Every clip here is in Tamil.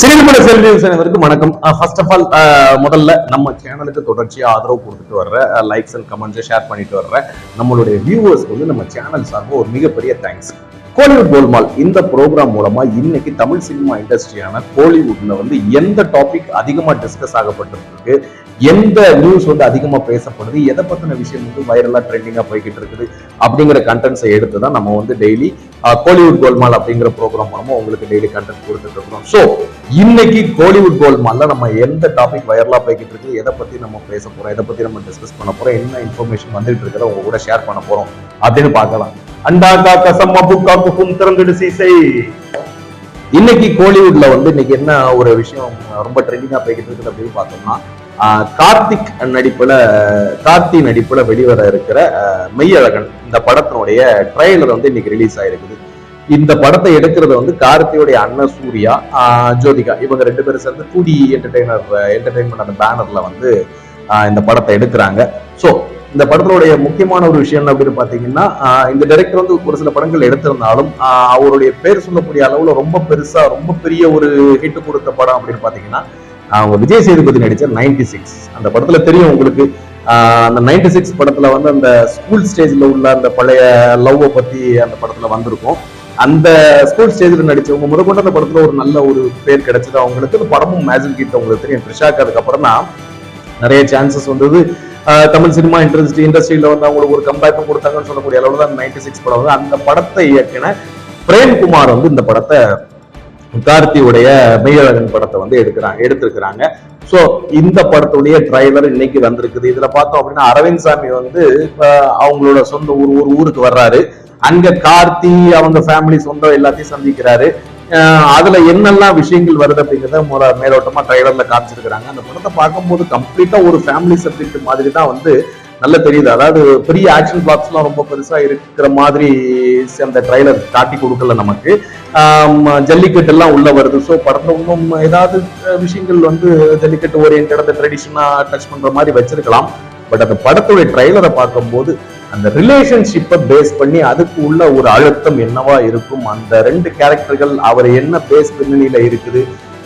சினிமட செல்வி அவருக்கு வணக்கம். ஃபர்ஸ்ட் ஆஃப் ஆல் முதல்ல நம்ம சேனலுக்கு தொடர்ச்சியா ஆதரவு கொடுத்துட்டு வர்ற லைக்ஸ் அண்ட் கமெண்ட்ஸ் ஷேர் பண்ணிட்டு வர்ற நம்மளுடைய வியூவர்ஸ்க்கு வந்து நம்ம சேனல் சார்பாக ஒரு மிகப்பெரிய தேங்க்ஸ் கோலிவுட் கோல்மால் இந்த ப்ரோக்ராம் மூலமா இன்னைக்கு தமிழ் சினிமா இண்டஸ்ட்ரியான கோலிவுட்ல வந்து எந்த டாபிக் அதிகமா டிஸ்கஸ் ஆகப்பட்டிருக்கு எந்த நியூஸ் வந்து அதிகமா பேசப்படுது எதை பத்தின விஷயம் வந்து வைரலா ட்ரெண்டிங்கா போய்கிட்டு இருக்குது அப்படிங்கிற கண்டென்ட்ஸை எடுத்து தான் நம்ம வந்து டெய்லி கோலிவுட் கோல்மால் அப்படிங்கிற ப்ரோக்ராம் மூலமா உங்களுக்கு டெய்லி கண்டென்ட் கொடுத்துட்டு இருக்கிறோம். ஸோ இன்னைக்கு கோலிவுட் கோல்மால்ல நம்ம எந்த டாபிக் வைரலா போய்கிட்டு இருக்கு எதை பத்தி நம்ம பேச போறோம் எதை பத்தி நம்ம டிஸ்கஸ் பண்ண போறோம் என்ன இன்ஃபர்மேஷன் வந்துட்டு இருக்கிறத உங்க கூட ஷேர் பண்ண போறோம் அப்படின்னு பார்க்கலாம். அண்டாக்கா கசம் அப்புக்கா குக்கும் திறந்துடு சீசை. இன்னைக்கு கோலிவுட்ல வந்து இன்னைக்கு என்ன ஒரு விஷயம் ரொம்ப ட்ரெண்டிங்கா போய்கிட்டு இருக்குது அப்படின்னு பார்த்தோம்னா கார்த்திக் நடிப்புல கார்த்தி நடிப்புல வெளிவர இருக்கிற மெய்யழகன் இந்த படத்தினுடைய ட்ரெய்லர் வந்து இன்னைக்கு ரிலீஸ் ஆயிருக்குது. இந்த படத்தை எடுக்கிறது வந்து கார்த்தியோடைய அண்ணன் சூர்யா ஜோதிகா. இவங்க ரெண்டு பேரும் சேர்ந்து டூடி என்டர்டைனர் என்டர்டைன்மெண்ட் அந்த பேனர்ல வந்து இந்த படத்தை எடுக்கிறாங்க. ஸோ இந்த படத்தினுடைய முக்கியமான ஒரு விஷயம் அப்படின்னு பார்த்தீங்கன்னா இந்த டைரக்டர் வந்து ஒரு சில படங்கள் எடுத்திருந்தாலும் அவருடைய பேர் சொல்லக்கூடிய அளவில் ரொம்ப பெருசா ரொம்ப பெரிய ஒரு ஹிட் கொடுத்த படம் அப்படின்னு பார்த்தீங்கன்னா அவங்க விஜய் சேதுபதி நடிச்ச நைன்டி சிக்ஸ் அந்த படத்துல தெரியும் உங்களுக்கு. அந்த நைன்டி சிக்ஸ் படத்துல வந்து அந்த ஸ்கூல் ஸ்டேஜ்ல உள்ள அந்த பழைய லவ்வை பத்தி அந்த படத்துல வந்திருக்கும். அந்த ஸ்கூல் ஸ்டேஜில் நடித்தவங்க முதற்கொண்டு அந்த படத்தில் ஒரு நல்ல ஒரு பேர் கிடைச்சது. அவங்களுக்கு அந்த படமும் மேஜிக் கிட்ட அவங்களுக்கு தெரியும். த்ரிஷாக்கு அதுக்கப்புறம் தான் நிறைய சான்சஸ் வந்தது. தமிழ் சினிமா இண்டஸ்ட்ரி இண்டஸ்ட்ரியில் வந்து அவங்களுக்கு ஒரு கம்பேக்கும் கொடுத்தாங்கன்னு சொல்லக்கூடிய அளவில் தான் நைன்டி சிக்ஸ் படம் வந்து அந்த படத்தை இயக்கின பிரேம்குமார் வந்து இந்த படத்தை கார்த்தியுடைய மெய்யழகன் படத்தை வந்து எடுக்கிறாங்க எடுத்திருக்கிறாங்க. ஸோ இந்த படத்துடைய ட்ரைலர் இன்னைக்கு வந்திருக்குது. இதில் பார்த்தோம் அப்படின்னா அரவிந்த் சாமி வந்து அவங்களோட சொந்த ஊர் ஒரு ஊருக்கு வர்றாரு. அங்க கார்த்தி அவங்க ஃபேமிலி சொந்தம் எல்லாத்தையும் சந்திக்கிறாரு. அதுல என்னெல்லாம் விஷயங்கள் வருது அப்படிங்கிறத முற மேலோட்டமா ட்ரைலர்ல காமிச்சிருக்கிறாங்க. அந்த படத்தை பார்க்கும்போது கம்ப்ளீட்டா ஒரு ஃபேமிலி சப்ஜெக்ட் மாதிரி தான் வந்து நல்ல தெரியுது. அதாவது பெரிய ஆக்ஷன் பிளாக்ஸ்லாம் ரொம்ப பெருசா இருக்கிற மாதிரி அந்த ட்ரைலர் காட்டி கொடுக்கல நமக்கு. ஜல்லிக்கட்டு எல்லாம் உள்ள வருது. ஸோ படத்துல இன்னும் ஏதாவது விஷயங்கள் வந்து ஜல்லிக்கட்டு ஓரியன்ட் அந்த ட்ரெடிஷனா டச் பண்ற மாதிரி வச்சிருக்கலாம். பட் அந்த படத்துடைய ட்ரைலரை பார்க்கும்போது அந்த ரிலேஷன்ஷிப்பை பேஸ் பண்ணி அதுக்கு உள்ள ஒரு அழுத்தம் என்னவா இருக்கும்? அந்த ரெண்டு கேரக்டர்கள் அவர் என்ன பேஸ் பின்னணியில இருக்குது?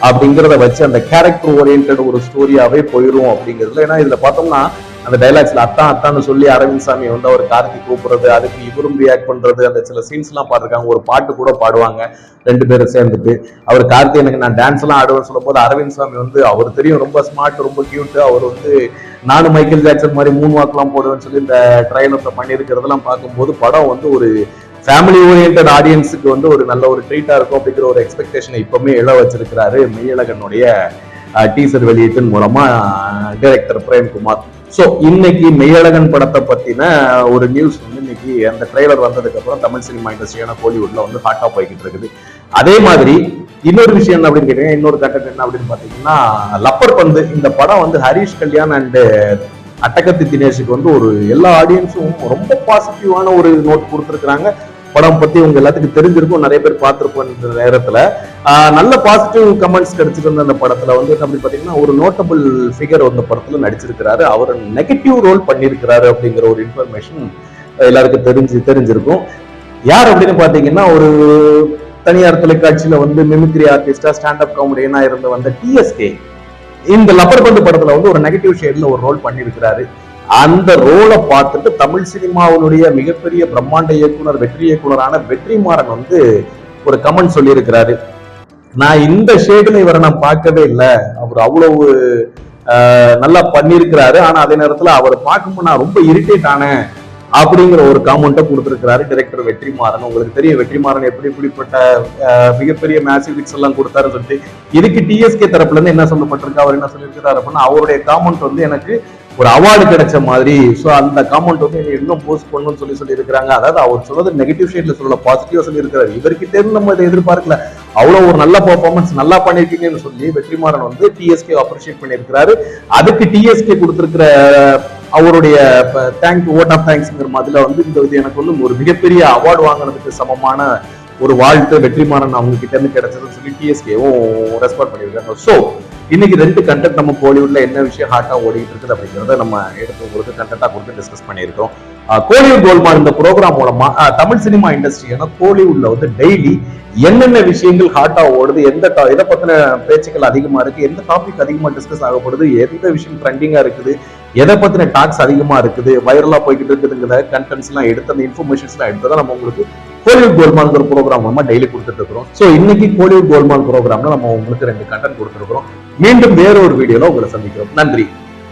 அப்படிங்கிறத வச்சு அந்த கேரக்டர் ஓரியன்ட் ஒரு ஸ்டோரியாவே போயிடும் அப்படிங்கிறதுல. ஏன்னா இதுல பார்த்தோம்னா அந்த டைலாக்ஸ்ல அத்தான் அத்தான்னு சொல்லி அரவிந்த் சாமி வந்து அவர் கார்த்தி கூப்பிடுறது அதுக்கு இவரும் ரியாக்ட் பண்றது அந்த சில சீன்ஸ் எல்லாம் பாத்துருக்காங்க ஒரு பாட்டு கூட பாடுவாங்க ரெண்டு பேரும் சேர்ந்துட்டு. அவர் கார்த்தி எனக்கு நான் டான்ஸ் எல்லாம் ஆடுவேன்னு சொல்லும் போது அரவிந்த் சாமி வந்து அவர் தெரியும் ரொம்ப ஸ்மார்ட் ரொம்ப கியூட் அவர் வந்து நானும் மைக்கேல் ஜாக்சன் மாதிரி மூணு வாக்கெல்லாம் போடுவேன்னு சொல்லி இந்த ட்ரைலர்ல பண்ணியிருக்கிறதெல்லாம் பார்க்கும்போது படம் வந்து ஒரு ஃபேமிலி ஓரியன்ட் ஆடியன்ஸுக்கு வந்து ஒரு நல்ல ஒரு ட்ரீட்டா இருக்கும் அப்படிங்கிற ஒரு எக்ஸ்பெக்டேஷனை இப்பவுமே இழ வச்சிருக்கிறாரு மெய்யழகனுடைய டீசர் வெளியீட்டின் மூலமா டைரக்டர் பிரேம்குமார். ஸோ இன்னைக்கு மெய்யழகன் படத்தை பத்தின ஒரு நியூஸ் வந்து இன்னைக்கு அந்த ட்ரெய்லர் வந்ததுக்கு அப்புறம் தமிழ் சினிமா இண்டஸ்ட்ரியான கோலிவுட்ல வந்து ஹாட்டா போய்கிட்டு இருக்குது. அதே மாதிரி இன்னொரு விஷயம் என்ன அப்படின்னு கேட்டீங்கன்னா இன்னொரு கட்டம் என்ன அப்படின்னு பாத்தீங்கன்னா லப்பர் பந்து. இந்த படம் வந்து ஹரிஷ் கல்யாண் அண்ட் அட்டகத்தி தினேஷுக்கு வந்து ஒரு எல்லா ஆடியன்ஸும் ரொம்ப பாசிட்டிவான ஒரு நோட் கொடுத்துருக்காங்க படம் பத்தி உங்க எல்லாத்துக்கும் தெரிஞ்சிருக்கும் நிறைய பேர் பார்த்திருப்போம் நேரத்துல. நல்ல பாசிட்டிவ் கமெண்ட்ஸ் கிடைச்சிருந்த அந்த படத்துல வந்து அப்படி பாத்தீங்கன்னா ஒரு நோட்டபிள் ஃபிகர் அந்த படத்துல நடிச்சிருக்கிறாரு. அவர் நெகட்டிவ் ரோல் பண்ணியிருக்கிறாரு அப்படிங்கிற ஒரு இன்ஃபர்மேஷன் எல்லாருக்கும் தெரிஞ்சு தெரிஞ்சிருக்கும். யார் அப்படின்னு பாத்தீங்கன்னா ஒரு தனியார் தொலைக்காட்சியில வந்து மிமிக்ரி ஆர்டிஸ்டா ஸ்டாண்டப் காமெடியனா இருந்து வந்த டிஎஸ்கே இந்த லப்பர் பந்து படத்துல வந்து ஒரு நெகட்டிவ் ஷேட்ல ஒரு ரோல் பண்ணியிருக்கிறாரு அந்த ரோலை பார்த்துட்டு தமிழ் சினிமாவினுடைய மிகப்பெரிய பிரம்மாண்ட இயக்குனர் வெற்றி இயக்குனரான வெற்றிமாறன் வந்து ஒரு கமெண்ட் சொல்லியிருக்கிறாரு. நான் இந்த ஷேடில் இவரை நான் பார்க்கவே இல்லை. அவர் அவ்வளவு நல்லா பண்ணியிருக்கிறாரு. ஆனால் அதே நேரத்தில் அவர் பார்க்கும்போது நான் ரொம்ப இரிட்டேட் ஆனேன் அப்படிங்கிற ஒரு காமெண்ட்டை கொடுத்துருக்கிறாரு டைரக்டர் வெற்றிமாறன். உங்களுக்கு தெரியும் வெற்றிமாறன் எப்படி இப்படிப்பட்ட மிகப்பெரிய மேசிவ் ஹிட்ஸ் எல்லாம் கொடுத்தாருன்னு சொல்லிட்டு இதுக்கு டிஎஸ்கே தரப்புல இருந்து என்ன சொல்லப்பட்டிருக்கு அவர் என்ன சொல்லியிருக்கிறார் அப்படின்னா அவருடைய காமெண்ட் வந்து எனக்கு ஒரு அவார்டு கிடைச்ச மாதிரி. ஸோ அந்த காமெண்ட் வந்து என்னை இன்னும் போஸ்ட் பண்ணணும்னு சொல்லி சொல்லியிருக்கிறாங்க. அதாவது அவர் சொல்றது நெகட்டிவ் ஷேட்ல சொல்ல பாசிட்டிவா சொல்லியிருக்கிறாரு. இவர்கிட்ட இருந்து நம்ம இதை எதிர்பார்க்கல. அவ்வளோ ஒரு நல்ல பர்ஃபார்மன்ஸ் நல்லா பண்ணிருக்கீங்கன்னு சொல்லி வெற்றிமாறன் வந்து டிஎஸ்கே அப்ரிஷியேட் பண்ணியிருக்கிறாரு. அதுக்கு டிஎஸ்கே கொடுத்துருக்கிற அவருடைய தேங்க் ஓட் ஆஃப் தேங்க்ஸ்ங்கிற மாதிரில வந்து இந்த இது எனக்கு வந்து ஒரு மிகப்பெரிய அவார்டு வாங்கினதுக்கு சமமான ஒரு வாழ்த்து வெற்றிமாறன் அவங்க கிட்ட இருந்து கிடைச்சதுன்னு சொல்லி டிஎஸ்கேவும் ரெஸ்பாண்ட் பண்ணியிருக்காங்க. ஸோ இன்னைக்கு ரெண்டு கண்டென்ட் நம்ம கோலிவுட்ல என்ன விஷயம் ஹாட்டா ஓடிட்டு இருக்குது அப்படிங்கிறத நம்ம எடுத்து உங்களுக்கு கண்டென்ட்டா கொடுத்து டிஸ்கஸ் பண்ணியிருக்கோம் கோலிவுட் கோல்மால் இந்த ப்ரோக்ராம் மூலமா தமிழ் சினிமா இண்டஸ்ட்ரி ஏன்னா கோலிவுட்ல வந்து டெய்லி என்னென்ன விஷயங்கள் ஹாட்டா ஓடுது எந்த இதை எதை பத்தின பேச்சுக்கள் அதிகமா இருக்கு எந்த டாபிக் அதிகமா டிஸ்கஸ் ஆகப்படுது எந்த விஷயம் ட்ரெண்டிங்கா இருக்குது எதை பத்தின டாக்ஸ் அதிகமா இருக்குது வைரலா போய்கிட்டு இருக்குதுங்கிற கண்டென்ட்ஸ் எல்லாம் எடுத்து அந்த இன்ஃபர்மேஷன்ஸ் எல்லாம் எடுத்து தான் நம்ம உங்களுக்கு கோலிவுட் கோல்மால்ங்கிற ப்ரோக்ராம் மூலமா டெய்லி கொடுத்துட்டு இருக்கிறோம். ஸோ இன்னைக்கு கோலிவுட் கோல்மால் ப்ரோக்ராம்ல நம்ம உங்களுக்கு ரெண்டு கண்டென்ட் கொடுத்துருக்கிறோம் மீண்டும் வேற ஒரு வீடியோல உங்களை சந்திக்கிறோம். நன்றி.